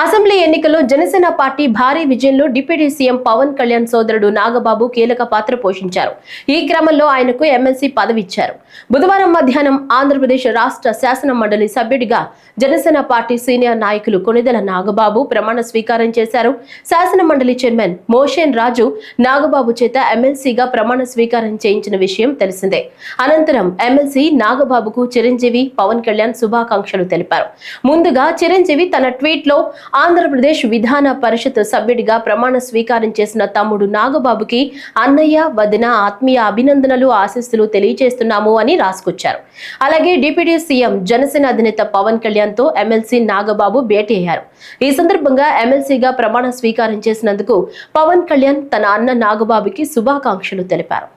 Assembly ఎన్నికల్లో Janasena party భారీ విజయంలో డిప్యూటీ సీఎం పవన్ కళ్యాణ్ సోదరుడు నాగబాబు కీలక పాత్ర పోషించారు. ఈ క్రమంలో ఆయనకు ఎమ్మెల్సీ పదవి ఇచ్చారు బుధవారం మధ్యాహ్నం ఆంధ్రప్రదేశ్ రాష్ట్ర శాసన మండలి సభ్యుడిగా జనసేన పార్టీ సీనియర్ నాయకులు కొనిదెల నాగబాబు ప్రమాణ స్వీకారం చేశారు. శాసన మండలి చైర్మన్ మోషేన్ రాజు నాగబాబు చేత ఎమ్మెల్సీగా ప్రమాణ స్వీకారం చేయించిన విషయం తెలిసిందే. అనంతరం ఎమ్మెల్సీ నాగబాబుకు చిరంజీవి పవన్ కళ్యాణ్ శుభాకాంక్షలు తెలిపారు. ముందుగా చిరంజీవి తన ట్వీట్లో ఆంధ్రప్రదేశ్ విధాన పరిషత్ సభ్యుడిగా ప్రమాణ స్వీకారం చేసిన తమ్ముడు నాగబాబుకి అన్నయ్య వదిన ఆత్మీయ అభినందనలు ఆశీస్సులు తెలియజేస్తున్నాము అని రాసుకొచ్చారు. అలాగే డిప్యూటీ సీఎం జనసేన అధినేత పవన్ కళ్యాణ్తో ఎమ్మెల్సీ నాగబాబు భేటీ అయ్యారు. ఈ సందర్భంగా ఎమ్మెల్సీగా ప్రమాణ స్వీకారం చేసినందుకు పవన్ కళ్యాణ్ తన అన్న నాగబాబుకి శుభాకాంక్షలు తెలిపారు.